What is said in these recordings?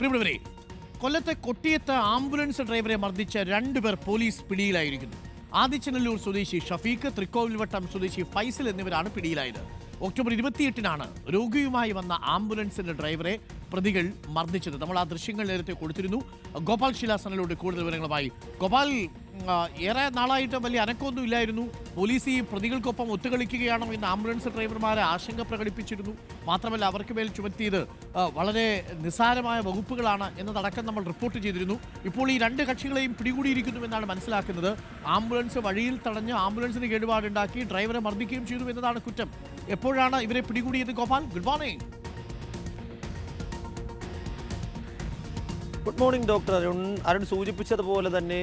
പ്രിയപ്പെട്ടവരെ കൊല്ലത്തെ കൊട്ടിയത്ത് ആംബുലൻസ് ഡ്രൈവറെ മർദ്ദിച്ച രണ്ടുപേർ പോലീസ് പിടിയിലായിരിക്കുന്നു. ആദിച്ചനല്ലൂർ സ്വദേശി ഷഫീഖ് തൃക്കോവിൽവട്ടം സ്വദേശി ഫൈസൽ എന്നിവരാണ് പിടിയിലായത്. ഒക്ടോബർ ഇരുപത്തിയെട്ടിനാണ് രോഗിയുമായി വന്ന ആംബുലൻസിന്റെ ഡ്രൈവറെ പ്രതികൾ മർദ്ദിച്ചത്. നമ്മൾ ആ ദൃശ്യങ്ങൾ നേരത്തെ കൊടുത്തിരുന്നു. ഗോപാൽ ശിലാസനിലൂടെ കൂടുതൽ വിവരങ്ങളുമായി. ഗോപാൽ ഏറെ നാളായിട്ട് വലിയ അനക്കമൊന്നും ഇല്ലായിരുന്നു. പോലീസ് ഈ പ്രതികൾക്കൊപ്പം ഒത്തുകളിക്കുകയാണോ എന്ന് ആംബുലൻസ് ഡ്രൈവർമാരെ ആശങ്ക പ്രകടിപ്പിച്ചിരുന്നു. മാത്രമല്ല അവർക്ക് മേൽ ചുമത്തിയത് വളരെ നിസ്സാരമായ വകുപ്പുകളാണ് എന്നതടക്കം നമ്മൾ റിപ്പോർട്ട് ചെയ്തിരുന്നു. ഇപ്പോൾ ഈ രണ്ട് കക്ഷികളെയും പിടികൂടിയിരിക്കുന്നു എന്നാണ് മനസ്സിലാക്കുന്നത്. ആംബുലൻസ് വഴിയിൽ തടഞ്ഞ് ആംബുലൻസിന് കേടുപാടുണ്ടാക്കി ഡ്രൈവറെ മർദ്ദിക്കുകയും ചെയ്തു എന്നതാണ് കുറ്റം. എപ്പോഴാണ് ഇവരെ പിടികൂടിയത് Gopal? Good morning. Good morning doctor Arun Arun സൂചിപ്പിച്ചതുപോലെ തന്നെ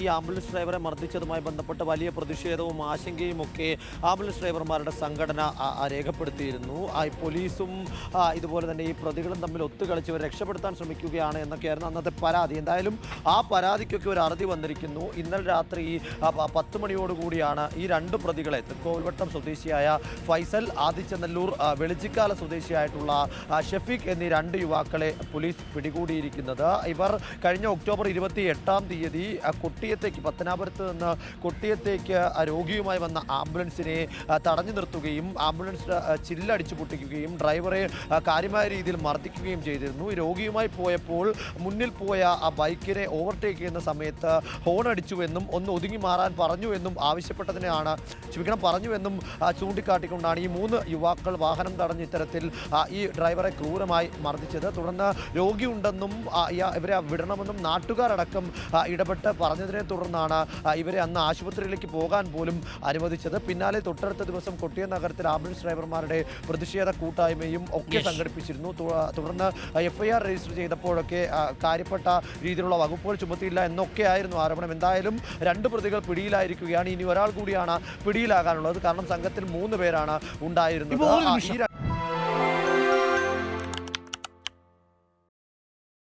ഈ ആംബുലൻസ് ഡ്രൈവറെ മർദ്ദിച്ചതുമായി ബന്ധപ്പെട്ട വലിയ പ്രതിഷേധവും ആശങ്കയും ഒക്കെ ആംബുലൻസ് ഡ്രൈവർമാരുടെ സംഘടന രേഖപ്പെടുത്തിയിരുന്നു. പോലീസും ഇതുപോലെ തന്നെ ഈ പ്രതികളും തമ്മിൽ ഒത്തുകളിച്ചവർ രക്ഷപ്പെടുത്താൻ ശ്രമിക്കുകയാണ് എന്നൊക്കെയായിരുന്നു അന്നത്തെ പരാതി. എന്തായാലും ആ പരാതിക്കൊക്കെ ഒരു അറുതി വന്നിരിക്കുന്നു. ഇന്നലെ രാത്രി പത്ത് മണിയോടുകൂടിയാണ് ഈ രണ്ട് പ്രതികളെ തൃക്കോൽവട്ടം സ്വദേശിയായ ഫൈസൽ ആദിച്ചനല്ലൂർ വെളിച്ചിക്കാല സ്വദേശിയായിട്ടുള്ള ഷഫീഖ് എന്നീ രണ്ട് യുവാക്കളെ പോലീസ് പിടികൂടിയിരിക്കുന്നത്. ഇവർ കഴിഞ്ഞ ഒക്ടോബർ ഇരുപത്തി എട്ടാം തീയതി കൊട്ടിയത്തേക്ക് പത്തനാപുരത്ത് നിന്ന് കൊട്ടിയത്തേക്ക് രോഗിയുമായി വന്ന ആംബുലൻസിനെ തടഞ്ഞു നിർത്തുകയും ആംബുലൻസ് ചില്ലടിച്ചു പൊട്ടിക്കുകയും ഡ്രൈവറെ കാര്യമായ രീതിയിൽ മർദ്ദിക്കുകയും ചെയ്തിരുന്നു. രോഗിയുമായി പോയപ്പോൾ മുന്നിൽ പോയ ആ ബൈക്കിനെ ഓവർടേക്ക് ചെയ്യുന്ന സമയത്ത് ഹോൺ അടിച്ചുവെന്നും ഒന്ന് ഒതുങ്ങി മാറാൻ പറഞ്ഞുവെന്നും ആവശ്യപ്പെട്ടതിനെയാണ് ക്ഷമിക്കണം പറഞ്ഞുവെന്നും ചൂണ്ടിക്കാട്ടിക്കൊണ്ടാണ് ഈ മൂന്ന് യുവാക്കൾ വാഹനം തടഞ്ഞ് ഇത്തരത്തിൽ ഈ ഡ്രൈവറെ ക്രൂരമായി മർദ്ദിച്ചത്. തുടർന്ന് രോഗിയുണ്ടെന്നും ആ, ഇയ- ഇവരെ വിടണമെന്നും നാട്ടുകാരടക്കം ഇടപെട്ട് പറഞ്ഞതിനെ തുടർന്നാണ് ഇവരെ അന്ന് ആശുപത്രിയിലേക്ക് പോകാൻ പോലും അനുവദിച്ചത്. പിന്നാലെ തൊട്ടടുത്ത ദിവസം കൊട്ടിയ നഗരത്തിൽ ആംബുലൻസ് ഡ്രൈവർമാരുടെ പ്രതിഷേധ കൂട്ടായ്മയും ഒക്കെ സംഘടിപ്പിച്ചിരുന്നു. തുടർന്ന് എഫ്ഐആർ രജിസ്റ്റർ ചെയ്തപ്പോഴൊക്കെ കാര്യപ്പെട്ട രീതിയിലുള്ള വകുപ്പുകൾ ചുമത്തിയില്ല എന്നൊക്കെ ആയിരുന്നു ആരോപണം. എന്തായാലും രണ്ട് പ്രതികൾ പിടിയിലായിരിക്കുകയാണ്. ഇനി ഒരാൾ കൂടിയാണ് പിടിയിലാകാനുള്ളത്. കാരണം സംഘത്തിൽ മൂന്ന് പേരാണ് ഉണ്ടായിരുന്നത്.